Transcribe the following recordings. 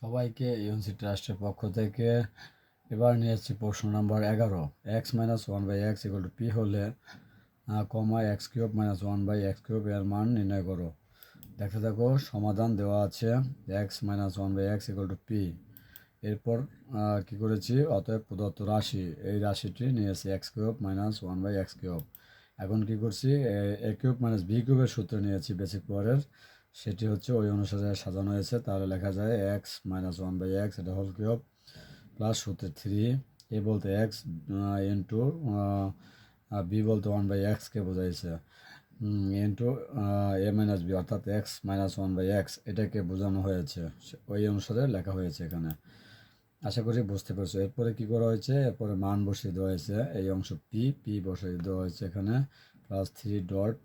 সবাইকে ইউএনসি ট্রাস্টের পক্ষ থেকে এবার নিয়ে এসেছি প্রশ্ন নাম্বার এগারো। X minus one by x equal to p হলে comma x cube minus one by x cube এর মান নির্ণয় করো। দেখতে দেখো সমাধান দেওয়া আছে x minus one by x equal to p এরপর কী করেছি? অতএব প্রদত্ত রাশি, এই রাশিটি নিয়ে নিয়েছি x cube minus one by x cube এখন কী করছি? এ কিউব মাইনাস বি কিউবের সূত্র নিয়েছি বেসিক পাওয়ারের সেটি হচ্ছে ওই অনুসারে সাজানো হয়েছে। তাহলে লেখা যায় x minus one by x এটা হোল কিউব প্লাস সূত্রে থ্রি এ বলতে এক্স এন ইন্টু বি বলতে ওয়ান বাই এক্সকে বোঝাইছে। And into a minus b অর্থাৎ x minus one by x এটাকে বোঝানো হয়েছে। ওই অনুসারে লেখা হয়েছে এখানে। আশা করি বুঝতে পারছ। এরপরে কি করা হয়েছে? এরপরে মান বসিয়ে দেওয়া হয়েছে। এই অংশ পি পি বসিয়ে দেওয়া হয়েছে এখানে plus three dot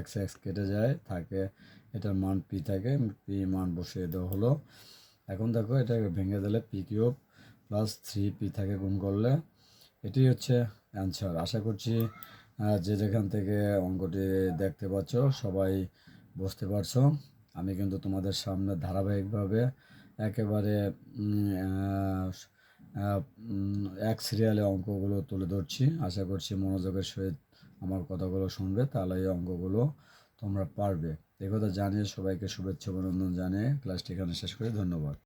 x x কেটে যায়, থাকে, এটার মান পি থাকে পি মান বসিয়ে দেওয়া হলো। এখন দেখো এটাকে ভেঙে দিলে p cube plus three p থাকে গুণ করলে। এটি হচ্ছে অ্যান্সার আশা করছি যে যেখান থেকে অঙ্কটি দেখতে পাচ্ছ, সবাই বুঝতে পারছ। আমি কিন্তু তোমাদের সামনে ধারাবাহিকভাবে একেবারে এক সিরিয়ালে অঙ্কগুলো তুলে ধরছি। আশা করছি মনোযোগের সহিত আমার কথাগুলো শুনবে তাহলে এই অঙ্কগুলো তোমরা পারবে। এ কথা জানিয়ে সবাইকে শুভেচ্ছা, অভিনন্দন জানিয়ে ক্লাসটি এখানে শেষ করে। ধন্যবাদ।